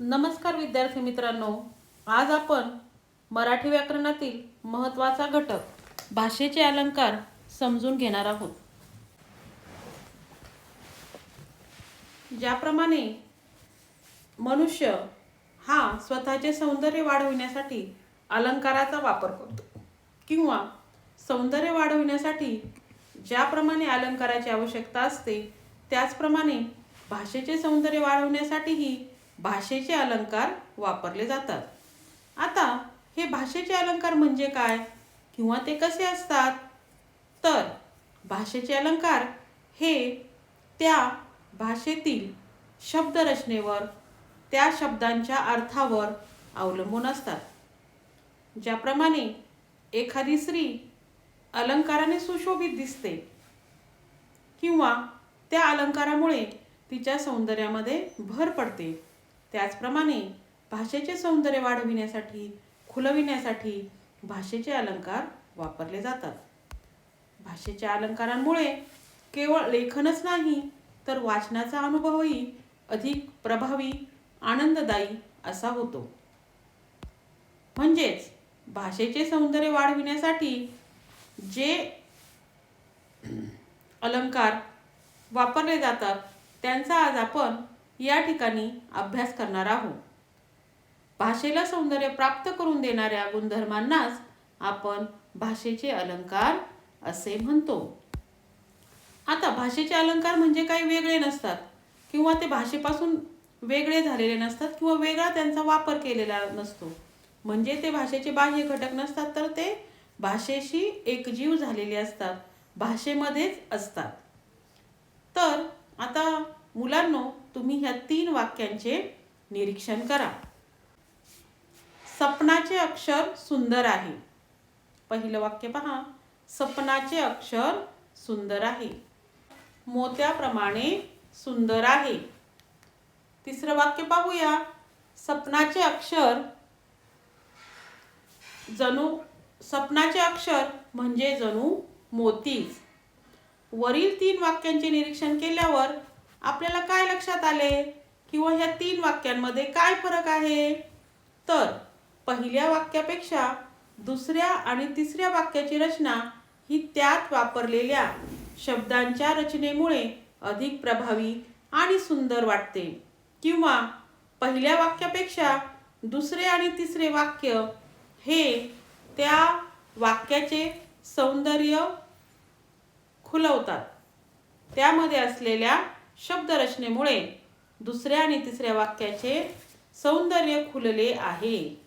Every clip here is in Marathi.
नमस्कार विद्यार्थी मित्रांनो आज आपण मराठी व्याकरणातील महत्त्वाचा घटक भाषेचे अलंकार समजून घेणार आहोत. ज्याप्रमाणे मनुष्य हा स्वतःचे सौंदर्य वाढविण्यासाठी अलंकाराचा वापर करतो किंवा सौंदर्य वाढविण्यासाठी ज्याप्रमाणे अलंकाराची आवश्यकता असते त्याचप्रमाणे भाषेचे सौंदर्य वाढवण्यासाठीही भाषेचे अलंकार वापरले जातात. आता हे भाषेचे अलंकार म्हणजे काय? किंवा ते कसे असतात? तर भाषेचे अलंकार हे त्या भाषेतील शब्दरचनेवर त्या शब्दांच्या अर्थावर अवलंबून असतात. ज्याप्रमाणे एखादी स्त्री अलंकाराने सुशोभित दिसते किंवा त्या अलंकारामुळे तिच्या सौंदर्यामध्ये भर पडते. त्याचप्रमाणे भाषेचे सौंदर्य वाढविण्यासाठी खुलविण्यासाठी भाषेचे अलंकार वापरले जातात. भाषेच्या अलंकारांमुळे केवळ लेखनच नाही तर वाचनाचा अनुभवही अधिक प्रभावी आनंददायी असा होतो. म्हणजेच भाषेचे सौंदर्य वाढविण्यासाठी जे अलंकार वापरले जातात त्यांचा आज आपण या ठिकाणी अभ्यास करणार आहोत. भाषेला सौंदर्य प्राप्त करून देणाऱ्या गुणधर्मांनाच आपण भाषेचे अलंकार असे म्हणतो. आता भाषेचे अलंकार म्हणजे काही वेगळे नसतात किंवा ते भाषेपासून वेगळे झालेले नसतात किंवा वेगळा त्यांचा वापर केलेला नसतो. म्हणजे ते भाषेचे बाह्य घटक नसतात तर ते भाषेशी एकजीव झालेले असतात. भाषेमध्येच असतात. तर आता मुलांनो तुम्ही ह्या तीन वाक्यांचे निरीक्षण करा. सपनाचे अक्षर सुंदर आहे. पहिलं वाक्य पहा. सपनाचे अक्षर सुंदर आहे. मोत्याप्रमाणे सुंदर आहे. तिसरं वाक्य पाहूया. सपनाचे अक्षर जणू सपनाचे अक्षर म्हणजे जणू मोतीच. वरील तीन वाक्यांचे निरीक्षण केल्यावर आपल्याला काय लक्षात आले? किंवा ह्या तीन वाक्यांमध्ये काय फरक आहे? तर पहिल्या वाक्यापेक्षा दुसऱ्या आणि तिसऱ्या वाक्याची रचना ही त्यात वापरलेल्या शब्दांच्या रचनेमुळे अधिक प्रभावी आणि सुंदर वाटते. किंवा पहिल्या वाक्यापेक्षा दुसरे आणि तिसरे वाक्य हे त्या वाक्याचे सौंदर्य खुलवतात. त्यामध्ये असलेल्या शब्दरचनेमुळे दुसऱ्या आणि तिसऱ्या वाक्याचे सौंदर्य खुलले आहे.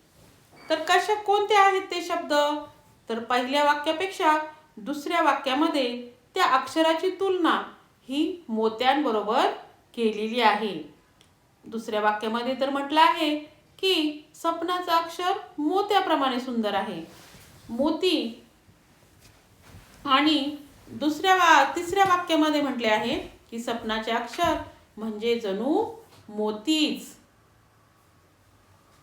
तर कशा कोणते आहेत ते शब्द? तर पहिल्या वाक्यापेक्षा दुसऱ्या वाक्यामध्ये त्या अक्षराची तुलना ही मोत्यांबरोबर केलेली आहे. दुसऱ्या वाक्यामध्ये तर म्हटलं आहे की सपनाचं अक्षर मोत्याप्रमाणे सुंदर आहे. मोती आणि दुसऱ्या वा तिसऱ्या वाक्यामध्ये म्हटले आहे की सपनाचे अक्षर म्हणजे जणू मोतीच.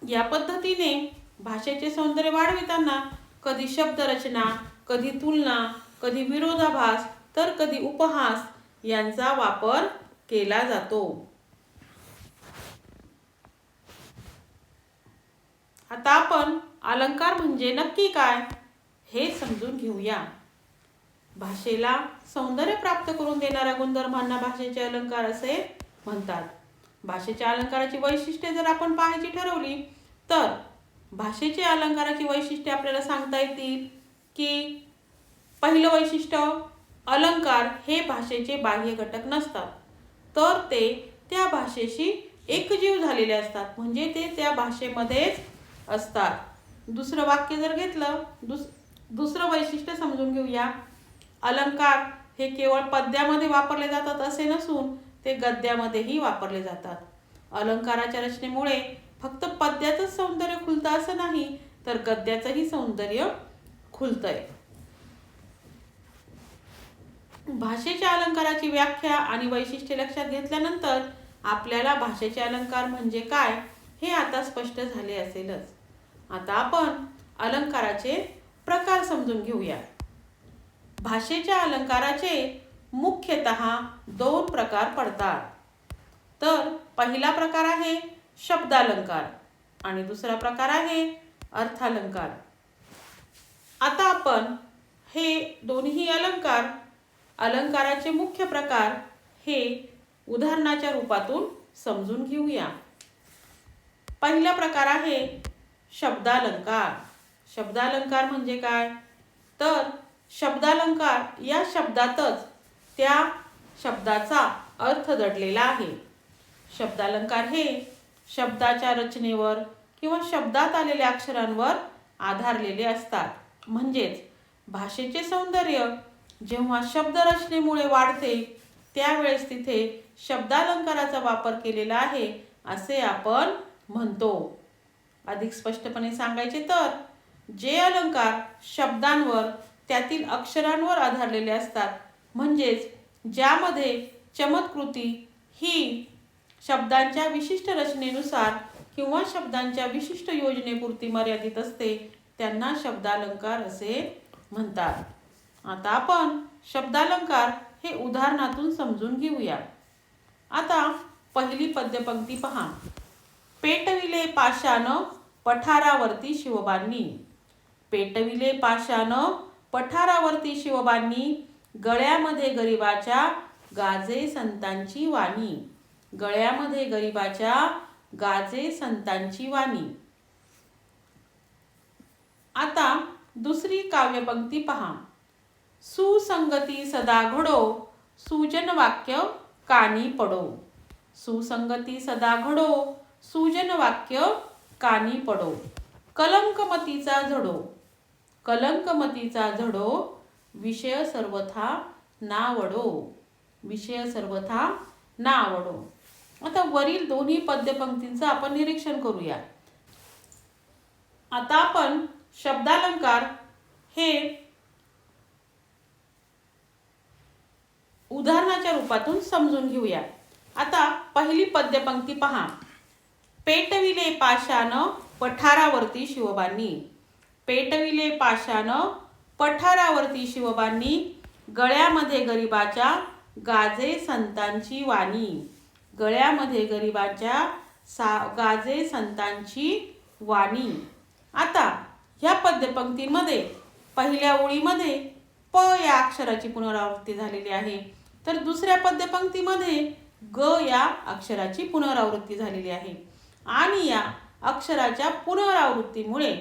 या पद्धतीने भाषेचे सौंदर्य वाढविताना कधी शब्दरचना कधी तुलना कधी विरोधाभास तर कधी उपहास यांचा वापर केला जातो. आता आपण अलंकार म्हणजे नक्की काय हे समजून घेऊया. भाषेला सौंदर्य प्राप्त करून देणाऱ्या गुणधर्मांना भाषेचे अलंकार असे म्हणतात. भाषेच्या अलंकाराची वैशिष्ट्ये जर आपण पाहायची ठरवली तर भाषेचे अलंकाराची वैशिष्ट्ये आपल्याला सांगता येतील की पहिलं वैशिष्ट्य अलंकार हे भाषेचे बाह्य घटक नसतात. तर ते त्या भाषेशी एकजीव झालेले असतात. म्हणजे ते त्या भाषेमध्येच असतात. दुसरं वाक्य जर घेतलं दुस दुसरं वैशिष्ट्य समजून घेऊया. अलंकार हे केवळ पद्यामध्ये वापरले जातात असे नसून ते गद्यामध्येही वापरले जातात. अलंकाराच्या रचनेमुळे फक्त पद्याचंच सौंदर्य खुलतं असं नाही तर गद्याचंही सौंदर्य खुलतंय. भाषेच्या अलंकाराची व्याख्या आणि वैशिष्ट्ये लक्षात घेतल्यानंतर आपल्याला भाषेचे अलंकार म्हणजे काय हे आता स्पष्ट झाले असेलच. आता आपण अलंकाराचे प्रकार समजून घेऊया. भाषेच्या अलंकाराचे मुख्यतः दोन प्रकार पडतात. तर पहिला प्रकार आहे शब्दालंकार आणि दुसरा प्रकार आहे अर्थालंकार. आता आपण हे दोन्ही अलंकार अलंकाराचे मुख्य प्रकार हे उदाहरणाच्या रूपातून समजून घेऊया. पहिला प्रकार आहे शब्दालंकार. शब्दालंकार म्हणजे काय? तर शब्दालंकार या शब्दातच त्या शब्दाचा अर्थ दडलेला आहे. शब्दालंकार हे शब्दाच्या रचनेवर किंवा शब्दात आलेल्या अक्षरांवर आधारलेले असतात. म्हणजेच भाषेचे सौंदर्य जेव्हा शब्दरचनेमुळे वाढते त्यावेळेस तिथे शब्दालंकाराचा वापर केलेला आहे असे आपण म्हणतो. अधिक स्पष्टपणे सांगायचे तर जे अलंकार शब्दांवर त्यातील अक्षरांवर आधारलेले असतात. म्हणजेच ज्यामध्ये चमत्कृती ही शब्दांच्या विशिष्ट रचनेनुसार किंवा शब्दांच्या विशिष्ट योजनेपुरती मर्यादित असते त्यांना शब्दालंकार असे म्हणतात. आता आपण शब्दालंकार हे उदाहरणातून समजून घेऊया. आता पहिली पद्यपंक्ती पहा. पेटविले पाषाण पठारावरती शिवबांनी पेटविले पाशान पठारावरती शिवबांनी गळ्यामध्ये गरिबाच्या गाजे संतांची वाणी. गळ्यामध्ये गरिबाच्या गाजे संतांची वाणी. आता दुसरी काव्यपंक्ती पहा. सुसंगती सदा घडो सुजन वाक्य कानी पडो. सुसंगती सदा घडो सुजन वाक्य कानी पडो. कलंकमतीचा झडो. कलंकमतीचा झडो विषय सर्वथा नावडो. विषय सर्वथा नावडो. आता वरील दोन्ही पद्यपंक्तींचं आपण निरीक्षण करूया. आता आपण शब्दालंकार हे उदाहरणाच्या रूपातून समजून घेऊया. आता पहिली पद्यपंक्ती पहा. पेटविले पाशान पठारावरती शिवबांनी. पेटविले पाशानं पठारावरती शिवबांनी गळ्यामध्ये गरिबाच्या गाजे संतांची वाणी. गळ्यामध्ये गरिबाच्या सा गाजे संतांची वाणी. आता ह्या पद्यपंक्तीमध्ये पहिल्या ओळीमध्ये प या अक्षराची पुनरावृत्ती झालेली आहे. तर दुसऱ्या पद्यपंक्तीमध्ये ग या अक्षराची पुनरावृत्ती झालेली आहे. आणि या अक्षराच्या पुनरावृत्तीमुळे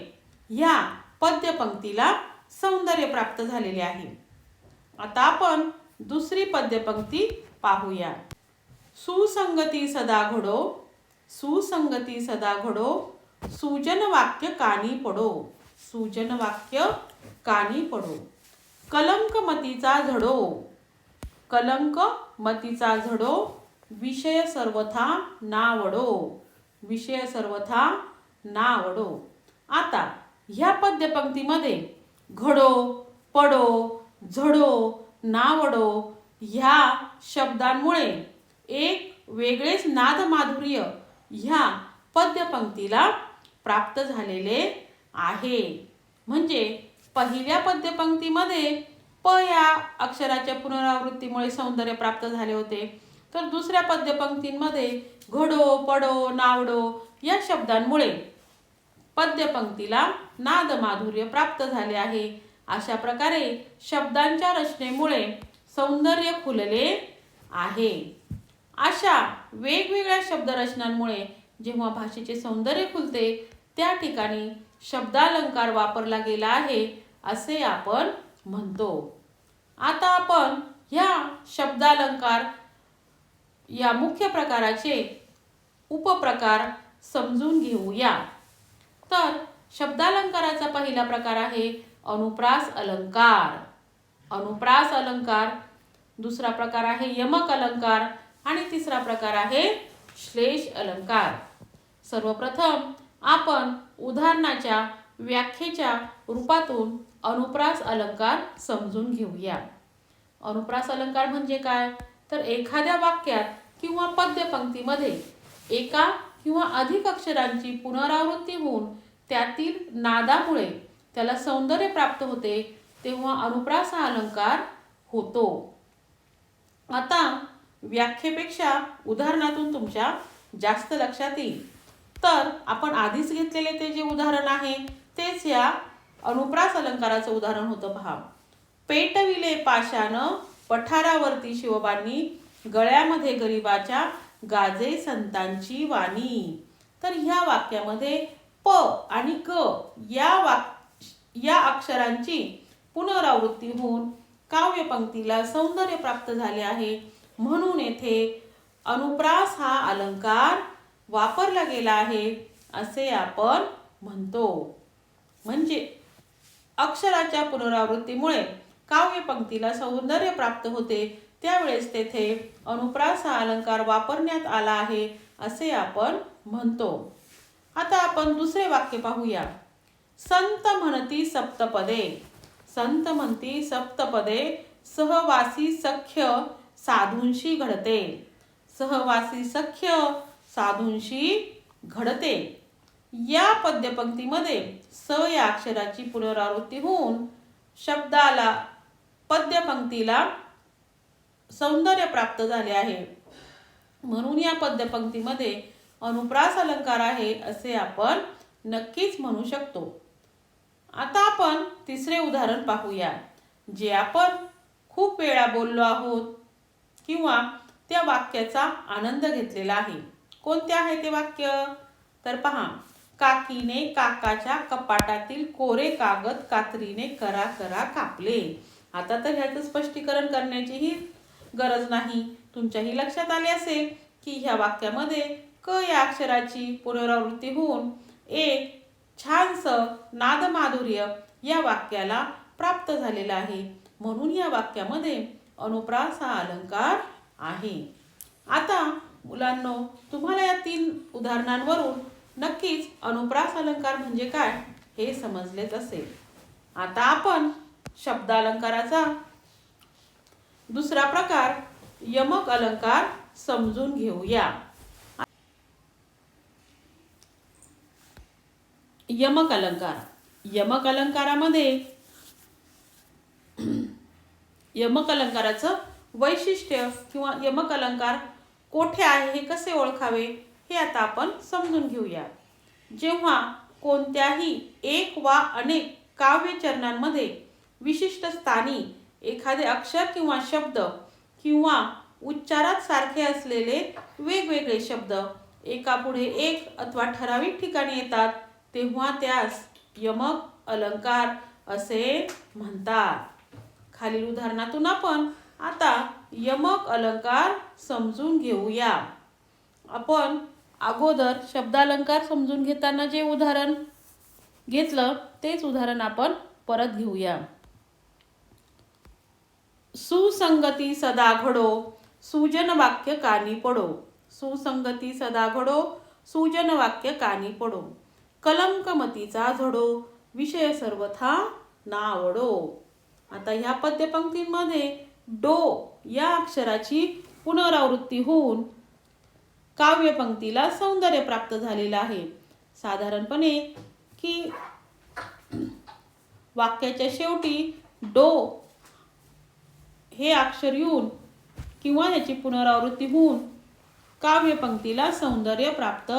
ह्या पद्यपंक्तीला सौंदर्य प्राप्त झालेले आहे. आता आपण दुसरी पद्यपंक्ती पाहूया. सुसंगती सदा घडो सुसंगती सदा घडो सुजन वाक्य कानी पडो सुजन वाक्य कानी पडो. कलंक मतीचा झडो कलंक मतीचा झडो विषय सर्वथा नावडो विषय सर्वथा नावडो. आता ह्या पद्यपंक्तीमध्ये घडो पडो झडो नावडो ह्या शब्दांमुळे एक वेगळेच नाद माधुर्य ह्या पद्यपंक्तीला प्राप्त झालेले आहे. म्हणजे पहिल्या पद्यपंक्तीमध्ये प या अक्षराच्या पुनरावृत्तीमुळे सौंदर्य प्राप्त झाले होते. तर दुसऱ्या पद्यपंक्तींमध्ये घडो पडो नावडो या शब्दांमुळे पद्यपंक्तीला नादमाधुर्य प्राप्त झाले आहे. अशा प्रकारे शब्दांच्या रचनेमुळे सौंदर्य खुलले आहे. अशा वेगवेगळ्या शब्दरचनांमुळे जेव्हा भाषेचे सौंदर्य खुलते त्या ठिकाणी शब्दालंकार वापरला गेला आहे असे आपण म्हणतो. आता आपण ह्या शब्दालंकार या मुख्य प्रकाराचे उपप्रकार समजून घेऊया. तर शब्दालंकाराचा पहिला प्रकार आहे अनुप्रास अलंकार. अनुप्रास अलंकार दुसरा प्रकार आहे यमक अलंकार आणि तिसरा प्रकार आहे श्लेष अलंकार. सर्वप्रथम आपण उदाहरणाच्या व्याख्येच्या रूपातून अनुप्रास अलंकार समजून घेऊया. अनुप्रास अलंकार म्हणजे काय? तर एखाद्या वाक्यात किंवा पद्यपंक्तीमध्ये एका किंवा अधिक अक्षरांची पुनरावृत्ती होऊन त्यातील नादामुळे त्याला सौंदर्य प्राप्त होते तेव्हा अनुप्रास हा अलंकार होतो. आता व्याख्येपेक्षा उदाहरणातून तुमच्या जास्त लक्षात येईल. तर आपण आधीच घेतलेले ते जे उदाहरण आहे तेच या अनुप्रास अलंकाराचं उदाहरण होतं पहा. पेटविले पाशानं पठारावरती शिवबांनी गळ्यामध्ये गरिबाच्या गाजे संतांची वाणी. तर ह्या वाक्यामध्ये प आणि क या वाक या अक्षरांची पुनरावृत्ती होऊन काव्यपंक्तीला सौंदर्य प्राप्त झाले आहे. म्हणून येथे अनुप्रास हा अलंकार वापरला गेला आहे असे आपण म्हणतो. म्हणजे अक्षराच्या पुनरावृत्तीमुळे काव्यपंक्तीला सौंदर्य प्राप्त होते. त्यावेळेस तेथे अनुप्रास हा अलंकार वापरण्यात आला आहे असे आपण म्हणतो. आता आपण दुसरे वाक्य पाहूया. संत म्हणती सप्तपदे. संत म्हणती सप्तपदे. सहवासी सख्य साधूंशी घडते. सहवासी सख्य साधूंशी घडते. या पद्यपंक्तीमध्ये स या अक्षराची पुनरावृत्ती होऊन शब्दाला पद्यपंक्तीला सौंदर्य प्राप्त झाले आहे. म्हणून या पद्यपंक्तीमध्ये अनुप्रास अलंकार आहे असे आपण नक्कीच म्हणू शकतो. आता आपण तिसरे उदाहरण पाहूया जे आपण खूप वेळा बोललो आहोत किंवा त्या वाक्याचा आनंद घेतलेला आहे. कोणते आहे ते वाक्य? तर पहा काकीने काकाच्या कपाटातील कोरे कागद कात्रीने करा करा कापले. आता तर ह्याचं स्पष्टीकरण करण्याचीही गरज नाही. तुमच्याही लक्षात आले असेल की ह्या वाक्यामध्ये क या अक्षराची पुनरावृत्ती होऊन एक छानस नादमाधुर्य या वाक्याला प्राप्त झालेलं आहे. म्हणून या वाक्यामध्ये अनुप्रास हा अलंकार आहे. आता मुलांनो तुम्हाला या तीन उदाहरणांवरून नक्कीच अनुप्रास अलंकार म्हणजे काय हे समजलेच असेल. आता आपण शब्दालंकाराचा दुसरा प्रकार यमक अलंकार समजून घेऊया. यमक अलंकार. यमक अलंकारामध्ये यमक अलंकाराचं वैशिष्ट्य किंवा यमक अलंकार कोठे आहे हे कसे ओळखावे हे आता आपण समजून घेऊया. जेव्हा कोणत्याही एक वा अनेक काव्यचरणांमध्ये विशिष्ट स्थानी एखादे अक्षर किंवा शब्द किंवा उच्चारात सारखे असलेले वेगवेगळे शब्द एकापुढे एक अथवा ठराविक ठिकाणी येतात तेव्हा त्यास यमक अलंकार असे म्हणतात. खालील उदाहरणातून आपण आता यमक अलंकार समजून घेऊया. आपण अगोदर शब्दालंकार समजून घेताना जे उदाहरण घेतलं तेच उदाहरण आपण परत घेऊया. सुसंगती सदा घडो सुजन वाक्य कानी पडो. सुसंगती सदा घडो सुजन वाक्य कानी पडो. कलंकमतीचा झडो विषय सर्वथा नावडो. आता ह्या पद्यपंक्तींमध्ये डो या अक्षराची पुनरावृत्ती होऊन काव्यपंक्तीला सौंदर्य प्राप्त झालेलं आहे. साधारणपणे की वाक्याच्या शेवटी डो हे अक्षर येऊन किंवा याची पुनरावृत्ती होऊन काव्यपंक्तीला सौंदर्य प्राप्त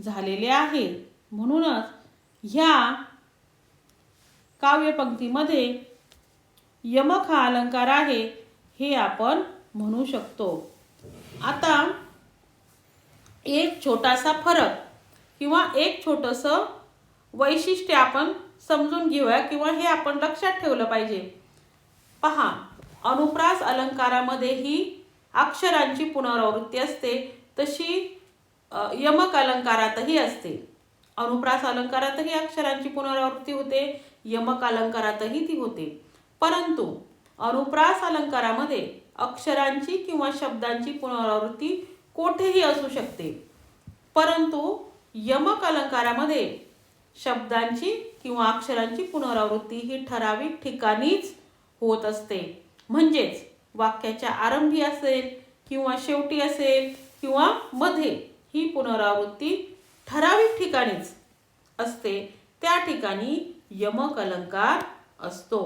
झालेले आहे. म्हणूनच ह्या काव्यपंक्तीमध्ये यमक हा अलंकार आहे हे आपण म्हणू शकतो. आता एक छोटासा फरक किंवा एक छोटंसं वैशिष्ट्य आपण समजून घेऊया किंवा हे आपण लक्षात ठेवलं पाहिजे. पहा अनुप्रास अलंकारामध्येही अक्षरांची पुनरावृत्ती असते. तशी यमक अलंकारातही असते. अनुप्रास अलंकारातही अक्षरांची पुनरावृत्ती होते यमक अलंकारातही ती होते. परंतु अनुप्रास अलंकारामध्ये अक्षरांची किंवा शब्दांची पुनरावृत्ती कोठेही असू शकते. परंतु यमक अलंकारामध्ये शब्दांची किंवा अक्षरांची पुनरावृत्ती ही ठराविक ठिकाणीच होत असते. म्हणजेच वाक्याच्या आरंभी असेल किंवा शेवटी असेल किंवा मध्ये ही पुनरावृत्ती ठराविक ठिकाणीच असते. त्या ठिकाणी यमक अलंकार असतो.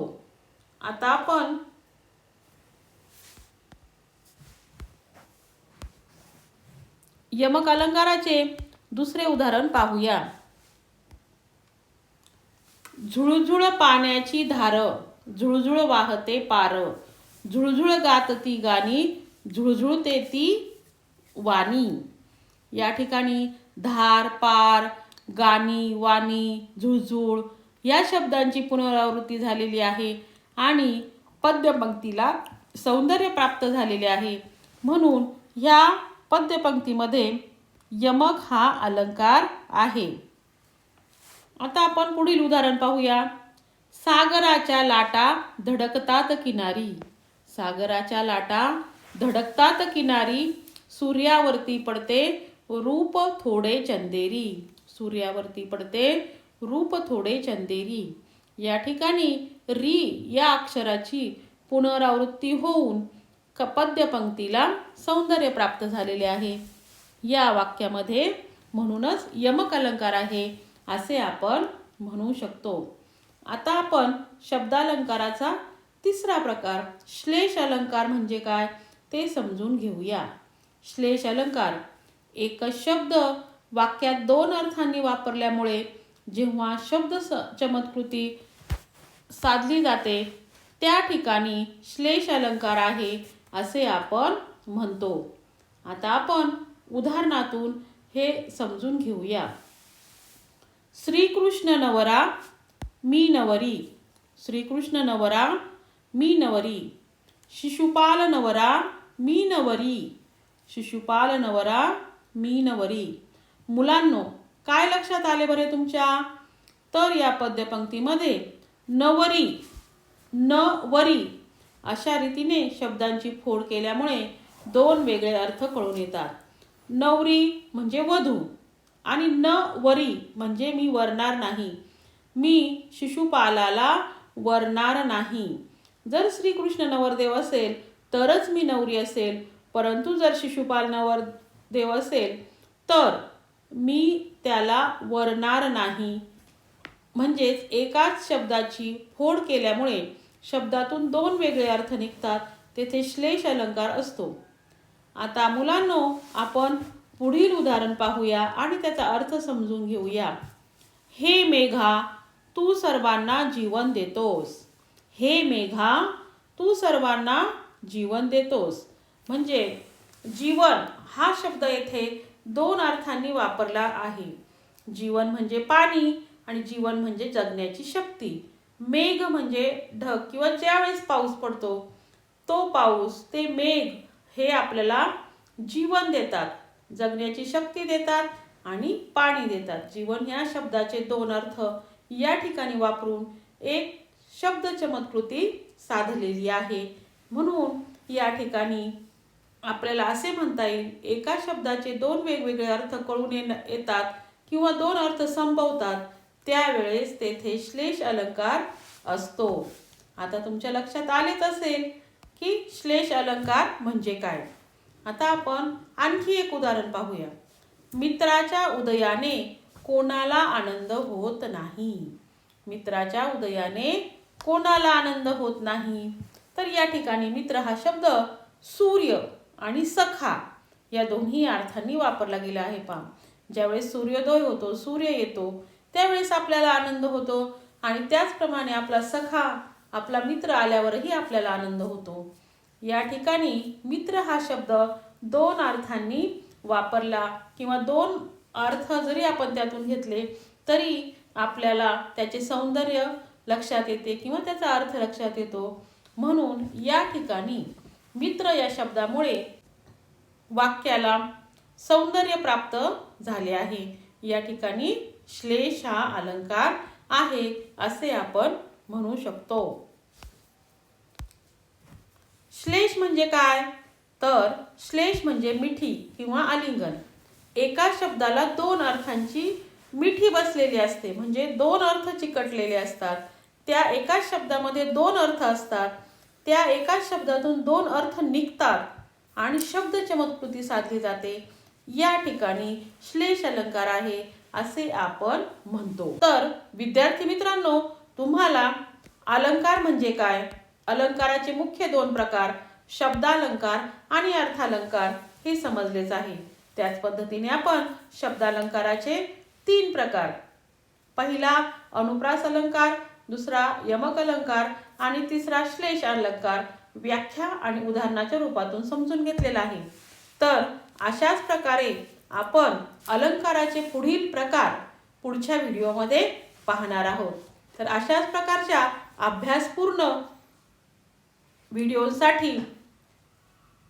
आता आपण यमक अलंकाराचे दुसरे उदाहरण पाहूया. झुळझुळ पाण्याची धार झुळझुळ वाहते पार. झुळझुळ गात ती गाणी झुळझुळते ती वाणी. या ठिकाणी धार पार गाणी वाणी झुळझुळ या शब्दांची पुनरावृत्ती झालेली आहे आणि पद्यपंक्तीला सौंदर्य प्राप्त झालेले आहे. म्हणून ह्या पद्यपंक्तीमध्ये यमक हा अलंकार आहे. आता आपण पुढील उदाहरण पाहूया. सागराच्या लाटा धडकतात किनारी. सागराच्या लाटा धडकतात किनारी सूर्यावरती पडते रूप थोडे चंदेरी. सूर्यावरती पडते रूप थोडे चंदेरी. या ठिकाणी री या अक्षराची पुनरावृत्ती होऊन कपद्य पंक्तीला सौंदर्य प्राप्त झालेले आहे. या वाक्यामध्ये म्हणूनच यमक अलंकार आहे असे आपण म्हणू शकतो. आता आपण शब्दालंकाराचा तिसरा प्रकार श्लेष अलंकार म्हणजे काय? ते समजून घेऊया. श्लेष अलंकार एकच शब्द वाक्यात दोन अर्थांनी वापरल्यामुळे जेव्हा शब्द स चमत्कृती साधली जाते त्या ठिकाणी श्लेष अलंकार आहे असे आपण म्हणतो. आता आपण उदाहरणातून हे समजून घेऊया. श्रीकृष्ण नवरा मी नवरी. श्रीकृष्ण नवरा मी नवरी. शिशुपाल नवरा मी नवरी. शिशुपाल नवरा मी नवरी. मुलांनो काय लक्षात आले बरे तुमच्या? तर या पद्यपंक्तीमध्ये नवरी नवरी अशा रीतीने शब्दांची फोड केल्यामुळे दोन वेगळे अर्थ कळून येतात. नवरी म्हणजे वधू आणि न वरी म्हणजे मी वरणार नाही. मी शिशुपालाला वरणार नाही. जर श्रीकृष्ण नवरदेव असेल तरच मी नवरी असेल. परंतु जर शिशुपाल नवरदेव असेल तर मी त्याला वरणार नाही. म्हणजेच एकाच शब्दाची फोड केल्यामुळे शब्दातून दोन वेगळे अर्थ निघतात. तेथे श्लेष अलंकार असतो. आता मुलांनो आपण पुढील उदाहरण पाहूया आणि त्याचा अर्थ समजून घेऊया. हे मेघा तू सर्वांना जीवन देतोस. हे मेघा तू सर्वांना जीवन देतोस. म्हणजे जीवन हा शब्द येथे दोन अर्थांनी वापरला आहे. जीवन म्हणजे पाणी आणि जीवन म्हणजे जगण्याची शक्ती. मेघ म्हणजे ढग किंवा ज्यावेळेस पाऊस पडतो तो पाऊस ते मेघ हे आपल्याला जीवन देतात. जगण्याची शक्ती देतात आणि पाणी देतात. जीवन ह्या शब्दाचे दोन अर्थ या ठिकाणी वापरून एक शब्द चमत्कृती साधलेली आहे. म्हणून या ठिकाणी आपल्याला असे म्हणता येईल एका शब्दाचे दोन वेगवेगळे अर्थ कळून येतात किंवा दोन अर्थ संभवतात त्यावेळेस तेथे श्लेष अलंकार असतो. आता तुमच्या लक्षात आलेच असेल की श्लेष अलंकार म्हणजे काय? आता आपण आणखी एक उदाहरण पाहूया. मित्राच्या उदयाने कोणाला आनंद होत नाही? मित्राच्या उदयाने कोणाला आनंद होत नाही? तर या ठिकाणी मित्र हा शब्द सूर्य आणि सखा या दोन्ही अर्थांनी वापरला गेला आहे पहा. ज्यावेळेस सूर्योदय होतो सूर्य येतो त्यावेळेस आपल्याला आनंद होतो आणि त्याचप्रमाणे आपला सखा आपला मित्र आल्यावरही आपल्याला आनंद होतो. या ठिकाणी मित्र हा शब्द दोन अर्थांनी वापरला किंवा दोन अर्थ जरी आपण त्यातून घेतले तरी आपल्याला त्याचे सौंदर्य लक्षात येते किंवा त्याचा अर्थ लक्षात येतो. म्हणून या ठिकाणी मित्र या शब्दामुळे वाक्याला सौंदर्य प्राप्त झाले आहे. या ठिकाणी श्लेष हा अलंकार आहे असे आपण म्हणू शकतो. श्लेष म्हणजे काय? तर श्लेष म्हणजे मिठी किंवा आलिंगन. एका शब्दाला दोन अर्थांची मिठी बसलेली असते म्हणजे दोन अर्थ चिकटलेले असतात. त्या एकाच शब्दामध्ये दोन अर्थ असतात. त्या एकाच शब्दातून दोन अर्थ निघतात आणि शब्द चमत्कृती साधली जाते. या ठिकाणी श्लेष अलंकार आहे असे आपण म्हणतो. तर विद्यार्थी मित्रांनो तुम्हाला अलंकार म्हणजे काय? अलंकाराचे मुख्य दोन प्रकार शब्दालंकार आणि अर्थालंकार हे समजलेच आहे. त्याच पद्धतीने आपण शब्दालंकाराचे तीन प्रकार. पहिला अनुप्रास अलंकार. दुसरा यमक अलंकार आणि तिसरा श्लेष अलंकार व्याख्या आणि उदाहरणाच्या रूपातून समजून घेतलेला आहे. तर अशाच प्रकारे आपण अलंकाराचे पुढील प्रकार पुढच्या व्हिडिओमध्ये पाहणार आहोत. तर अशाच प्रकारच्या अभ्यासपूर्ण व्हिडिओसाठी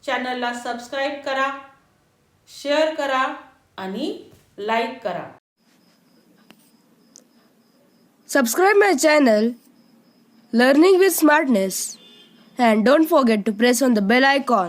चॅनलला सबस्क्राईब करा शेअर करा आणि लाईक करा. Subscribe my channel Learning with Smartness and don't forget to press on the bell icon.